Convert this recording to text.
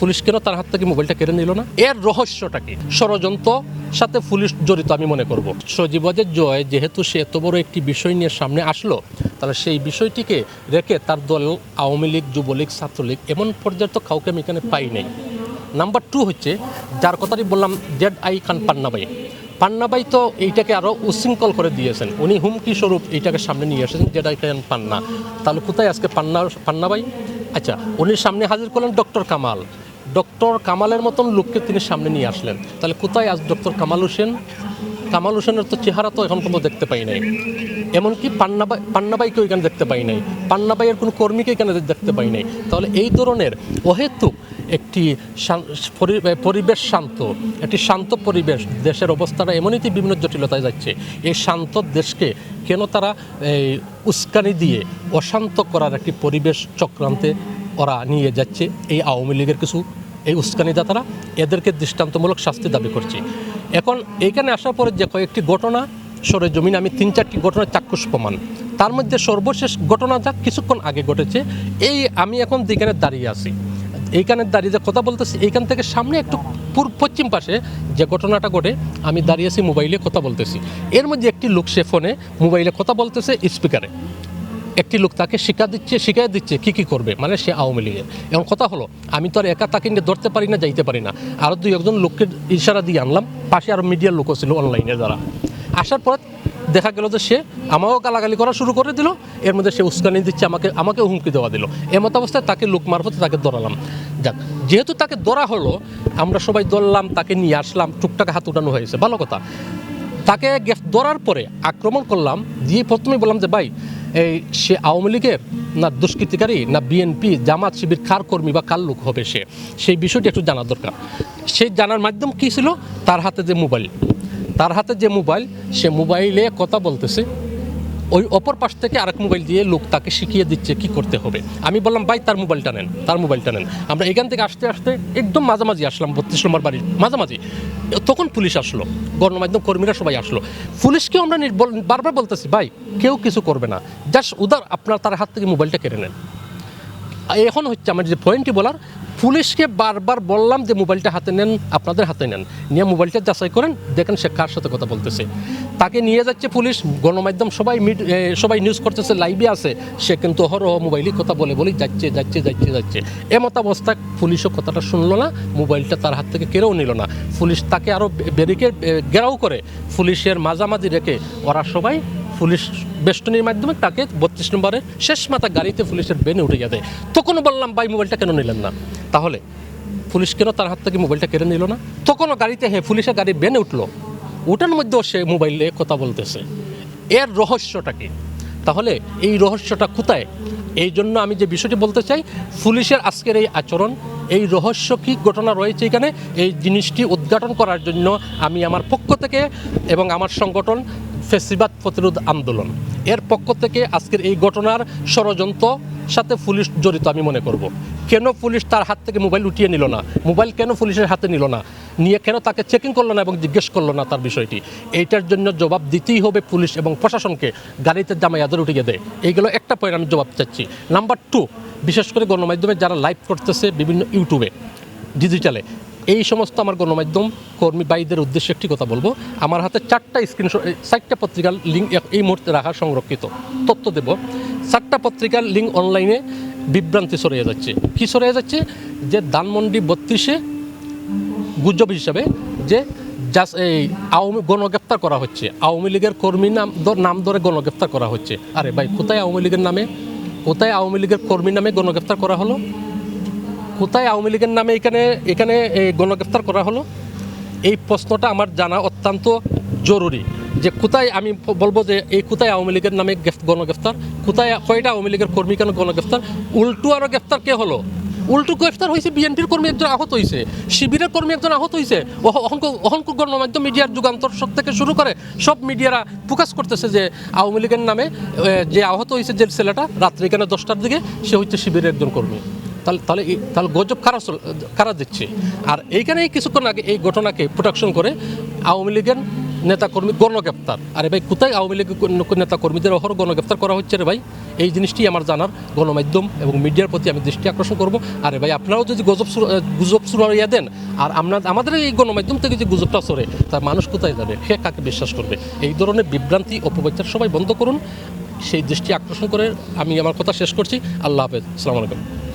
Police কেন তার হাত থেকে মোবাইলটা কেড়ে নিল না। এর রহস্যটা কি? ষড়যন্ত্র, সাথে পুলিশ জড়িত আমি মনে করব। সজীবদের জয় যেহেতু সে এত বড় একটি বিষয় নিয়ে সামনে আসলো, তাহলে সেই বিষয়টিকে রেখে তার দল, আওয়ামী লীগ, যুবলীগ, ছাত্রলীগ এমন পর্যায়ে তো কাউকে আমি এখানে পাই নাই। নাম্বার টু হচ্ছে, যার কথাটি বললাম, জেড আই খান পান্নাবাই। পান্নাবাই তো এইটাকে আরও উশৃঙ্খল করে দিয়েছেন। উনি হুমকি স্বরূপ এইটাকে সামনে নিয়ে এসেছেন, জেড আই খান পান্না। তাহলে কোথায় আজকে পান্না, পান্নাবাই? আচ্ছা উনি সামনে হাজির করলেন ডক্টর কামাল। ডক্টর কামালের মতন লোককে তিনি সামনে নিয়ে আসলেন। তাহলে কোথায় আজ ডক্টর কামাল হোসেন? কামাল হোসেনের তো চেহারা তো এখন পর্যন্ত দেখতে পাই নাই। এমনকি পান্নাবাই পান্নাবাইকেও এখানে দেখতে পাই নাই। পান্নাবাইয়ের কোনো কর্মীকে এখানে দেখতে পাই নাই। তাহলে এই ধরনের অহেতুক একটি পরিবেশ শান্ত, একটি শান্ত পরিবেশ দেশের অবস্থাটা এমনিতেই বিভিন্ন জটিলতায় যাচ্ছে। এই শান্ত দেশকে কেন তারা এই উস্কানি দিয়ে অশান্ত করার একটি পরিবেশ চক্রান্তে ওরা নিয়ে যাচ্ছে এই আওয়ামী লীগের কিছু, এই উস্কানিদাতারা এদেরকে দৃষ্টান্তমূলক শাস্তি দাবি করছে। এখন এইখানে আসার পরে যে কয়েকটি ঘটনা, সরে জমিন, আমি তিন চারটি ঘটনার চাক্ষুষ প্রমাণ। তার মধ্যে সর্বশেষ ঘটনা যা কিছুক্ষণ আগে ঘটেছে, এই আমি এখন যেখানে দাঁড়িয়ে আছি। এইখানে দাঁড়িয়ে যে কথা বলতেছি, এইখান থেকে সামনে একটু পূর্ব, পশ্চিম পাশে যে ঘটনাটা ঘটে, আমি দাঁড়িয়ে আছি মোবাইলে কথা বলতেছি। এর মধ্যে একটি লোক সে ফোনে মোবাইলে কথা বলতেছে স্পিকারে। একটি লোক তাকে শিক্ষা দিচ্ছে শিখাই দিচ্ছে কি কি করবে। মানে সে আওয়ামী লীগের। এবং কথা হলো, আমি তো আর একা তাকে নিয়ে ধরতে পারি না, যাইতে পারি না। আরও দুই একজন লোককে ইশারা দিয়ে আনলাম। পাশে আরও মিডিয়ার লোকও ছিল অনলাইনে যারা। আসার পর দেখা গেল যে সে আমাকেও গালাগালি করা শুরু করে দিল। এর মধ্যে সে উস্কানি দিচ্ছে, আমাকে আমাকে হুমকি দেওয়া দিল। এমত অবস্থায় তাকে লোক মারফতে তাকে ধরালাম। যাক, যেহেতু তাকে ধরা হলো, আমরা সবাই ধরলাম, তাকে নিয়ে আসলাম, টুকটাক হাত উঠানো হয়েছে। ভালো কথা। তাকে ধরার পরে আক্রমণ করলাম। দিয়ে প্রথমে বললাম যে, ভাই এই সে আওয়ামী লীগের না দুষ্কৃতিকারী না বিএনপি জামাত শিবির কার কর্মী বা কার লোক হবে সে? সেই বিষয়টি একটু জানার দরকার। সেই জানার মাধ্যম কী ছিল? তার হাতে যে মোবাইল। তার হাতে যে মোবাইল, সে মোবাইলে কথা বলতেছে। ওই অপর পাশ থেকে আরেক মোবাইল দিয়ে লোক তাকে শিখিয়ে দিচ্ছে কি করতে হবে। আমি বললাম, ভাই, তার মোবাইলটা নেন, তার মোবাইলটা নেন। আমরা এখান থেকে আসতে আসতে একদম মাঝামাঝি আসলাম, বত্রিশ নম্বর বাড়ির মাঝামাঝি। তখন পুলিশ আসলো গণমাধ্যম কর্মীরা সবাই আসলো। পুলিশকেও আমরা বারবার বলতেছি, ভাই, কেউ কিছু করবে না, জাস্ট উদার, আপনার, তার হাত থেকে মোবাইলটা কেড়ে নেন। এখন হচ্ছে আমার যে পয়েন্টটি বলার, পুলিশকে বারবার বললাম যে মোবাইলটা হাতে নেন, আপনাদের হাতে নেন। নিয়ে মোবাইলটা যাচাই করেন, দেখেন সে কার সাথে কথা বলতেছে। তাকে নিয়ে যাচ্ছে পুলিশ, গণমাধ্যম সবাই মিড সবাই নিউজ করতেছে লাইভে আছে। সে কিন্তু অহরহ মোবাইলই কথা বলে বলেই যাচ্ছে যাচ্ছে যাচ্ছে যাচ্ছে। এমত অবস্থায় পুলিশও কথাটা শুনলো না মোবাইলটা তার হাত থেকে কেড়েও নিল না। পুলিশ তাকে আরও ব্যারিকেড গেরাও করে, পুলিশের মাঝামাঝি রেখে ওরা সবাই পুলিশ বেষ্টনীর মাধ্যমে তাকে বত্রিশ নম্বরের শেষ মাথা গাড়িতে পুলিশের বেনে উঠে গেছে। তখনও বললাম, ভাই, মোবাইলটা কেন নিলেন না? তাহলে, পুলিশ কেন তার হাত থেকে মোবাইলটা কেড়ে নিল না? তখনও গাড়িতে হে পুলিশের গাড়ি বেনে উঠল। ওটার মধ্যেও সে মোবাইলে কথা বলতেছে। এর রহস্যটা কি? তাহলে, এই রহস্যটা কোথায়? এই জন্য আমি যে বিষয়টি বলতে চাই, পুলিশের আজকের এই আচরণ, এই রহস্য কী ঘটনা রয়েছে এখানে, এই জিনিসটি উদ্ঘাটন করার জন্য আমি আমার পক্ষ থেকে এবং আমার সংগঠন ফেসিবাদ প্রতিরোধ আন্দোলন। এর পক্ষ থেকে আজকের এই ঘটনার ষড়যন্ত্র সাথে পুলিশ জড়িত আমি মনে করব। কেন পুলিশ তার হাত থেকে মোবাইল উঠিয়ে নিল না? মোবাইল কেন পুলিশের হাতে নিল না? নিয়ে কেন তাকে চেকিং করল না এবং জিজ্ঞেস করল না তার বিষয়টি? এইটার জন্য জবাব দিতেই হবে পুলিশ এবং প্রশাসনকে। গাড়িতে জামাইয়াদের উঠিয়ে দেয় এইগুলো একটা পয়েন্ট আমি জবাব চাচ্ছি। নাম্বার টু বিশেষ করে গণমাধ্যমে যারা লাইভ করতেছে বিভিন্ন ইউটিউবে ডিজিটালে এই সমস্ত আমার গণমাধ্যম কর্মী ভাইদের উদ্দেশ্যে একটি কথা বলব। আমার হাতে চারটা স্ক্রিনশট চারটা পত্রিকার লিঙ্ক এই মুহূর্তে রাখা সংরক্ষিত। তথ্য দেব। চারটা পত্রিকার লিঙ্ক অনলাইনে বিভ্রান্তি সরিয়ে যাচ্ছে। কি সরিয়ে যাচ্ছে? যে ধানমন্ডি বত্রিশে গুজব হিসাবে যে জাস্ট এই আওয়ামী গণগ্রেপ্তার করা হচ্ছে। আওয়ামী লীগের কর্মী নাম নাম ধরে গণগ্রেপ্তার করা হচ্ছে। আরে ভাই, কোথায় আওয়ামী লীগের নামে? কোথায় আওয়ামী লীগের কর্মী নামে গণগ্রেপ্তার করা হলো? কোথায় আওয়ামী লীগের নামে এখানে এখানে এই গণগ্রেপ্তার করা হলো? এই প্রশ্নটা আমার জানা অত্যন্ত জরুরি যে কোথায় আমি বলব যে এই কোথায় আওয়ামী লীগের নামে গ্রেফ- গণগ্রেফতার? কোথায় কয়টা আওয়ামী লীগের কর্মী কেন গণগ্রেফতার? উল্টু আরও গ্রেফতার কে হলো? উল্টু গ্রেফতার হয়েছে বিএনপির কর্মী একজন আহত হয়েছে, শিবিরের কর্মী একজন আহত হয়েছে অহংক গণমাধ্যম মিডিয়ার যুগান্তর সব থেকে শুরু করে সব মিডিয়ারা ফোকাস করতেছে যে আওয়ামী লীগের নামে যে আহত হয়েছে যে ছেলেটা, রাত্রে এখানে দশটার দিকে, সে হচ্ছে শিবিরের একজন কর্মী। তাহলে তাহলে তাহলে গজব চল- কারা দিচ্ছে? আর এইখানেই কিছুক্ষণ আগে এই ঘটনাকে প্রোটেকশন করে আওয়ামী লীগের নেতাকর্মী গণগ্রেপ্তার। আরে ভাই, কোথায় আওয়ামী লীগের নেতাকর্মীদের অহর গণগ্রেপ্তার করা হচ্ছে রে ভাই? এই জিনিসটি আমার জানার গণমাধ্যম এবং মিডিয়ার প্রতি আমি দৃষ্টি আকর্ষণ করব। আরে ভাই, আপনারাও যদি গজব গুজব সুরাইয়া দেন, আর আমরা, আমাদের এই গণমাধ্যম থেকে যে গুজবটা সরে তার মানুষ কোথায় যাবে সে কাকে বিশ্বাস করবে? এই ধরনের বিভ্রান্তি অপপ্রচার সবাই বন্ধ করুন। সেই দৃষ্টি আকর্ষণ করে আমি আমার কথা শেষ করছি। আল্লাহ হাফেজ। আসসালামু আলাইকুম।